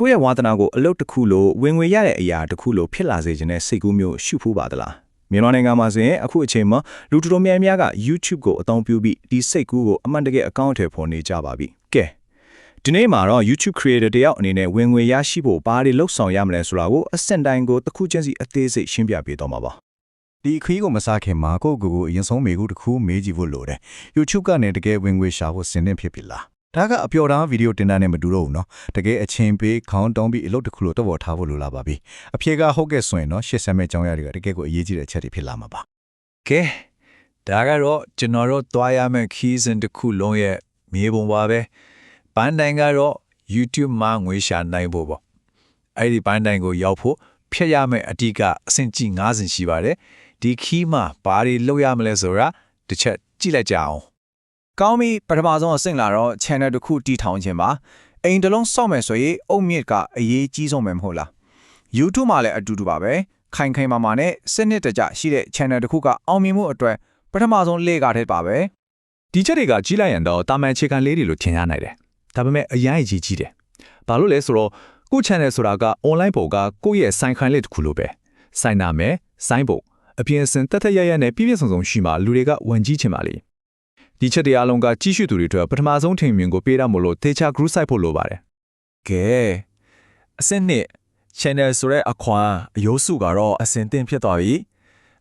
ကိုယ့်ရဲ့ဝါသနာကိုအလုပ်တစ်ခုလိုဝင်ငွေရတဲ့အရာတစ်ခုလိုဖြစ်လာစေခြင်းနဲ့စိတ်ကူးမျိုးရှုဖို့ပါသလားမြန်မာနိုင်ငံမှာဆိုရင်အခုအချိန်မှာလူတော်တော်များများက YouTube ကိုအသုံးပြုပြီးဒီစိတ်ကူးကိုအမှန်တကယ်အကောင့်ထဲပေါ်နေကြပါပြီကဲဒီနေ့မှာတော့ YouTube creator တယောက်အနေနဲ့ဝင်ငွေရရှိဖို့ဘာတွေလုပ်ဆောင်ရမလဲဆိုတာကိုအဆင့်တိုင်းကိုတစ်ခုချင်းစီအသေးစိတ်ရှင်းပြပေးတော့မှာပါဒီခရီးကိုမစားခင်မှာကိုယ့်ကိုယ်ကိုအရင်ဆုံးမေးခုတစ်ခုမေးကြည့်ဖို့လိုတယ် YouTube ကနေတကယ်ဝင်ငွေရှာဖို့စဉ်းနေဖြစ်ပြီလား ဒါကအပျော်သားဗီဒီယိုတင်တာနဲ့မတူတော့ဘူးเนาะတကယ်အချိန်ပေးခေါင်းတောင်းပြီးအလုပ်တစ်ခုလိုတော့ပေါ်ထားဖို့လိုလာပါပြီအဖြေကဟုတ်ကဲ့ဆိုရင်เนาะရှစ်ဆက်မဲ့ကြောင်းရတွေကတကယ်ကိုအရေးကြီးတဲ့အချက်တွေဖြစ်လာမှာပါ ကဲဒါကတော့ကျွန်တော်တို့တွားရမယ့်ခီးစဉ်တစ်ခုလုံးရဲ့မြေပုံပါပဲပန်းတိုင်ကတော့ YouTube မှာငွေရှာနိုင်ဖို့ပေါ့အဲ့ဒီပန်းတိုင်ကိုရောက်ဖို့ဖြတ်ရမယ့်အတိကအဆင့်ကြီး9ဆင့်ရှိပါတယ်ဒီခီးမှာဘာတွေလုပ်ရမလဲဆိုတာတစ်ချက်ကြည့်လိုက်ကြအောင် ကောင်းပြီပထမဆုံးအဆင့်လာတော့ channel တစ်ခုတည်ထောင်ခြင်းပါအိမ်တစ်လုံးစောင့်မယ်ဆိုရင်အုတ်မြစ်ကအရေးကြီးဆုံးပဲမဟုတ်လား YouTube မှာလည်းအတူတူပါပဲခိုင်ခိုင်မာမာနဲ့စနစ်တကျရှိတဲ့ channel တစ်ခုကအောင်မြင်မှုအတွက်ပထမဆုံးလေ့ကားတဲ့ပါပဲဒီချက်တွေကကြီးလိုက်ရင်တော့တာမန်အခြေခံလေးတွေလို့ထင်ရနိုင်တယ်။ဒါပေမဲ့အရင်အရေးကြီးတယ်။ဘာလို့လဲဆိုတော့ကိုယ့် channel ဆိုတာက online ပေါ်ကကိုယ့်ရဲ့ဆိုင်ခိုင်လေးတစ်ခုလိုပဲ။ဆိုင်နာမယ်၊ဆိုင်ပုံအပြင်အစင်တက်တက်ရရနဲ့ပြည့်ပြည့်စုံစုံရှိမှလူတွေကဝန်ကြီးချင်ပါလေ။ ဒီချက်တရားလုံးကကြီးစုသူတွေအတွက်ပထမဆုံးထင်မြင်ကိုပေးရမို့လို့တေချာ group site ဖို့လိုပါတယ်ကဲအဆင့်နှစ် channel ဆိုတဲ့အခွန်အယိုးစုကတော့အဆင့်တင်ဖြစ်သွားပြီ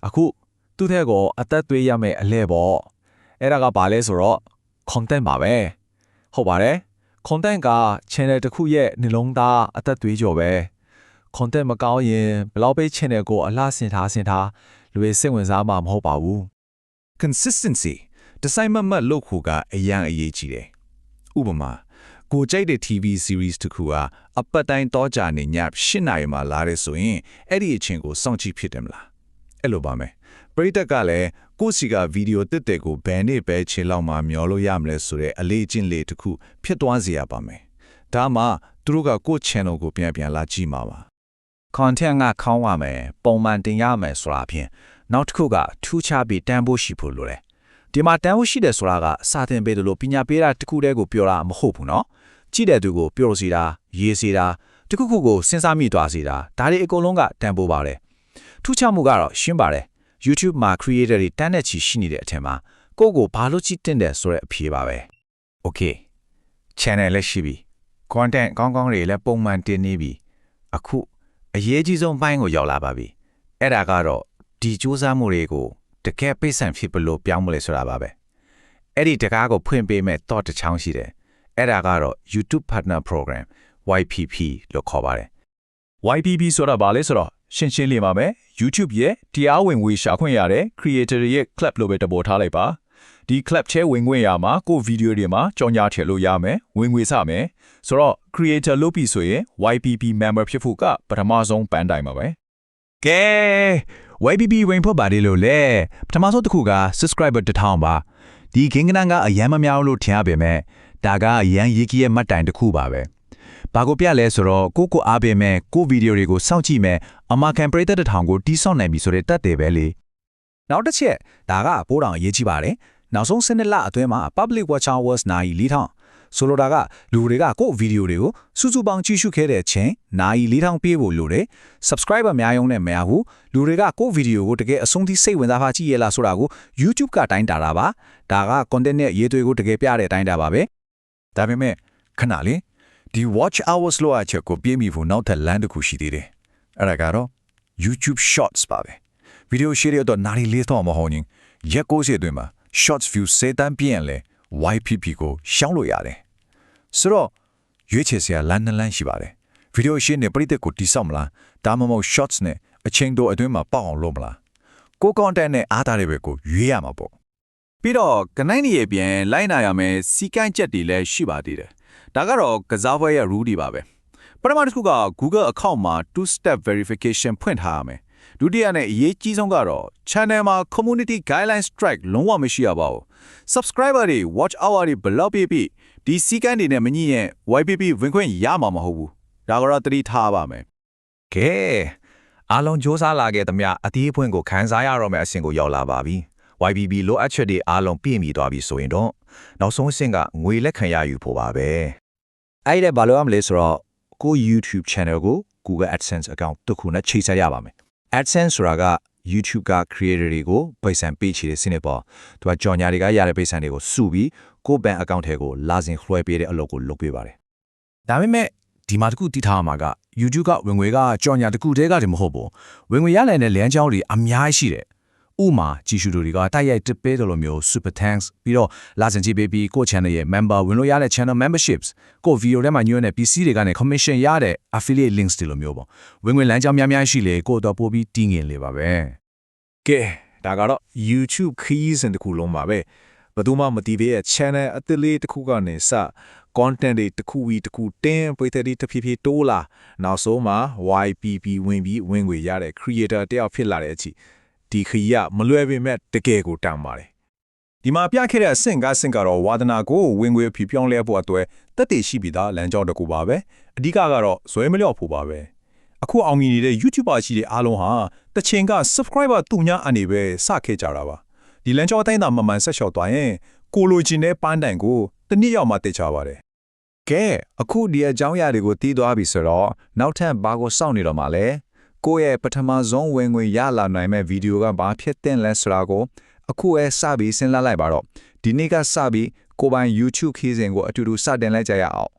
အခုသူ့ထက်ကိုအသက်သွေးရမယ့်အလဲပေါ့အဲ့ဒါကဘာလဲဆိုတော့ content ပါပဲဟုတ်ပါတယ် content က channel တစ်ခုရဲ့နှလုံးသားအသက်သွေးကြော်ပဲ content မကောင်းရင်ဘယ်လောက်ပဲ channel ကိုအလှဆင်ထားဆင်ထားလူတွေစိတ်ဝင်စားမှာမဟုတ်ပါဘူး consistency ဒီဇိုင်းမမတ်လို့ခုကအရန်အရေးကြီးတယ်ဥပမာကိုကြိုက်တဲ့ TV series တစ်ခုကအပတ်တိုင်းတော့ကြာနေည7နာရီမှလာရဲဆိုရင်အဲ့ဒီအချိန်ကိုစောင့်ကြည့်ဖြစ်တယ်မလားအဲ့လိုပါမယ်ပရိသတ်ကလည်းကိုယ့်စီကဗီဒီယိုတစ်တဲ့ကိုဘယ်နဲ့ပဲခြေလောက်မှမျောလို့ရမလဲဆိုတဲ့အလေးအကျင့်လေးတစ်ခုဖြစ်သွားစေရပါမယ်ဒါမှသူတို့ကကိုယ့် channel ကိုပြန်ပြန်လာကြည့်မှာပါ content ကခေါင်းရမယ်ပုံမှန်တင်ရမယ်ဆိုတာအပြင်နောက်တစ်ခုကထူးခြားပြီးတန်ဖိုးရှိဖို့လိုတယ် ဒီမှာတန်ဖို့ရှိတယ်ဆိုတာကစာသင်ပေးတယ်လို့ပညာပေးတာတခုတည်းကိုပြောတာမဟုတ်ဘူးနော်ကြည့်တဲ့သူကိုပြောစီတာရေးစီတာတခုခုကိုစဉ်းစားမိသွားစီတာဒါတွေအကုန်လုံးကတန်ဖိုးပါတယ်ထူးခြားမှုကတော့ရှင်းပါတယ် YouTube မှာ creator တွေတန်းတဲ့ချီရှိနေတဲ့အထင်မှာကိုယ့်ကိုဘာလို့ကြည့်တင်တယ်ဆိုတဲ့အဖြေပါပဲ။ Okay channel လည်းရှိပြီ။ content ကောင်းကောင်းတွေလည်းပုံမှန်တင်နေပြီ။အခုအရေးကြီးဆုံးပိုင်းကိုရောက်လာပါပြီ။အဲ့ဒါကတော့ဒီစူးစမ်းမှုတွေကို တကယ်ပိတ်ဆံဖြစ်ဘလို့ပြောင်းမလဲဆိုတာပါပဲအဲ့ဒီတကားကိုဖွင့်ပေးမဲ့ thought တစ်ချောင်းရှိတယ်အဲ့ဒါကတော့ YouTube Partner Program YPP လို့ခေါ်ပါတယ် YPP ဆိုတာဘာလဲဆိုတော့ရှင်းရှင်းလေးပါမယ် YouTube ရဲ့တရားဝင်ငွေရှာခွင့်ရတဲ့ creator တွေရဲ့ club လို့ပဲတပေါ်ထားလိုက်ပါဒီ club ချဲဝင်ခွင့်ရမှာကိုဗီဒီယိုတွေမှာကြောင်ညာထည့်လို့ရမယ်ဝင်ငွေစမယ်ဆိုတော့ creator လုပ်ပြီဆိုရင် YPP member ဖြစ်ဖို့ကပထမဆုံးပန်းတိုင်ပါပဲကဲ YPP ဝင်ဖို့ပါတယ်လို့လေပထမဆုံးတစ်ခုက subscriber တစ်ထောင်ပါဒီခင်းကနန်းကအရန်မများဘူးလို့ထင်ရပေမဲ့ဒါကအရန်ရေးကြီးရဲ့မှတ်တိုင်တစ်ခုပါပဲဘာကိုပြလဲဆိုတော့ကိုကိုအားပေးမဲ့ကိုဗီဒီယိုတွေကိုစောင့်ကြည့်မဲ့အမကန်ပရိသတ်တစ်ထောင်ကိုတီးဆောက်နိုင်ပြီဆိုတဲ့တတ်တယ်ပဲလေနောက်တစ်ချက်ဒါကပိုးတောင်အရေးကြီးပါတယ်နောက်ဆုံးစနစ်လအတွင်းမှာ public watch hours နိုင်4000 ဆိုလိုတာကလူတွေကကိုယ့်ဗီဒီယိုတွေကိုစုစုပေါင်းကြည့်ရှုခဲ့တဲ့ချင်းနိုင်4000ပေးဖို့လိုတယ် subscriber အများကြီးနဲ့မရဘူးလူတွေကကိုယ့်ဗီဒီယိုကိုတကယ်အဆုံးထိစိတ်ဝင်စားဖာကြည့်ရလားဆိုတာကို YouTube ကတိုင်းတာတာပါဒါက content နဲ့ရေးသွေးကိုတကယ်ပြတဲ့တိုင်းတာပါပဲဒါပေမဲ့ခဏလေးဒီ watch hours လို့အချက်ကိုပြည့်မီဖို့နောက်ထပ်လမ်းတစ်ခုရှိသေးတယ်အဲ့ဒါကတော့ YouTube Shorts ပါပဲဗီဒီယိုရှင်းရတော့နာရီလေးတော့မဟုတ်ရင်ရက်ကိုစီအတွင်းမှာ Shorts view စေတန်းပြည့်ရင်လေ YPP ကိုရှောင်းလို့ရတယ်ဆိုတော့ရွေးချယ်စရာလမ်းနှစ်လမ်းရှိပါတယ်ဗီဒီယိုရှင်းနေပရိသတ်ကိုတိဆောက်မလားဒါမှမဟုတ် Shorts နဲ့အချိန်တိုအတွင်းမှာပေါက်အောင်လုပ်မလားကို content နဲ့အားထားတဲ့ဘက်ကိုရွေးရမှာပေါ့ပြီးတော့ကနိုင်းနေရဲ့ပြန်လိုက်နာရမယ်စီကန်းချက်တွေလည်းရှိပါသေးတယ်ဒါကတော့ကစားပွဲရဲ့ rule တွေပါပဲပထမတစ်ခုက Google account မှာ two step verification ဖွင့်ထားရမယ် ဒုတိယနဲ့အရေးကြီးဆုံးကတော့ channel မှာ community guideline strike လုံးဝမရှိရပါဘူး subscriber တွေ watch hour တွေဘယ်လောက်ပြည့်ပြည့်ဒီစီကန်းတွေနဲ့မညှိရင် YPP ဝင်ခွင့်ရမှာမဟုတ်ဘူးဒါကတော့သတိထားပါမယ်ကဲအားလုံးစ조사လာခဲ့သမျှအသေးအဖွင့်ကိုခန်းစားရတော့မယ့်အဆင့်ကိုရောက်လာပါပြီ YPB လိုအပ်ချက်တွေအားလုံးပြည့်မီသွားပြီဆိုရင်တော့နောက်ဆုံးအဆင့်ကငွေလက်ခံရယူဖို့ပါပဲအဲ့ဒါဘာလို့ရမလဲဆိုတော့ကို YouTube channel ကို Google AdSense account တစ်ခုနဲ့ချိတ်ဆက်ရပါမယ် AdSense ဆိုတာက YouTube က creator တွေကိုပိတ်ဆံပေးချေတဲ့စနစ်ပေါ့သူကကြော်ညာတွေကရတဲ့ပိတ်ဆံတွေကိုစုပြီးကိုယ့်ဘဏ် account ထဲကိုလာစဉ်လွှဲပေးတဲ့အလုပ်ကိုလုပ်ပေးပါတယ်ဒါပေမဲ့ဒီမှာတခုတည်ထားမှာက YouTube ကဝင်ငွေကကြော်ညာတစ်ခုတည်းကတည်းမဟုတ်ဘူးဝင်ငွေရနိုင်တဲ့လမ်းကြောင်းတွေအများကြီးရှိတယ် ဥမာကြည့်ရှုသူတွေကတိုက်ရိုက်တစ်ပေးတယ်လို့မျိုး super thanks ပြီးတော့လာစင်ကြည့်ပေးပြီးကိုယ့် channel ရဲ့ member ဝင်လို့ရတဲ့ channel memberships ကိုယ့် video ထဲမှာညွှန်းတဲ့ PC တွေကနေ commission ရတဲ့ affiliate links တွေလိုမျိုးပေါ့ဝင်ငွေလမ်းကြောင်းများများရှိလေကိုယ့်တော့ပို့ပြီးတည်ငင်လေပါပဲကဲဒါကတော့ YouTube ခီးစဉ်တစ်ခုလုံးပါပဲဘယ်သူမှမတည်သေးတဲ့ channel အသစ်လေးတစ်ခုကနေစ content တွေတစ်ခုပြီးတစ်ခုတင်းပရိသတ်တွေတစ်ဖြည်းဖြည်းတိုးလာနောက်ဆုံးမှာ YPP ဝင်ပြီးဝင်ငွေရတဲ့ creator တယောက်ဖြစ်လာတဲ့အချိန် ဒီခီးကမလွယ်ပေမဲ့တကယ်ကိုတန်ပါတယ်ဒီမှာပြခဲ့တဲ့အဆင့်ကအဆင့်ကတော့ဝါဒနာကိုဝင်ငွေဖြီးပြောင်းလဲဖို့အတွက်တက်တည်ရှိပြီးသားလမ်းကြောင်းတစ်ခုပါပဲအဓိကကတော့ဇွဲမလျော့ဖို့ပါပဲအခုအောင်မြင်နေတဲ့ YouTuber ရှိတဲ့အားလုံးဟာတချင်က subscriber တူညာအနေပဲစခဲ့ကြတာပါဒီလမ်းကြောင်းအတိုင်းသာမမှန်ဆက်လျှောက်သွားရင်ကိုလိုချင်တဲ့ပန်းတိုင်ကိုတစ်နည်းရောက်မှတက်ချပါတယ်ကဲအခုဒီအကြောင်းအရာတွေကိုတီးသွားပြီဆိုတော့နောက်ထပ်ဘာကိုစောင့်နေတော့မှလဲ ကိုယ့်ရဲ့ပထမဆုံးဝင်ငွေရလာနိုင်မဲ့ဗီဒီယိုကဘာဖြစ်တဲ့လဲဆိုတာကိုအခုအဲစပြီးစဉ်းစားလိုက်ပါတော့ဒီနေ့ကစပြီးကိုယ်ပိုင် YouTube ခီးစဉ်ကိုအတူတူစတင်လိုက်ကြရအောင်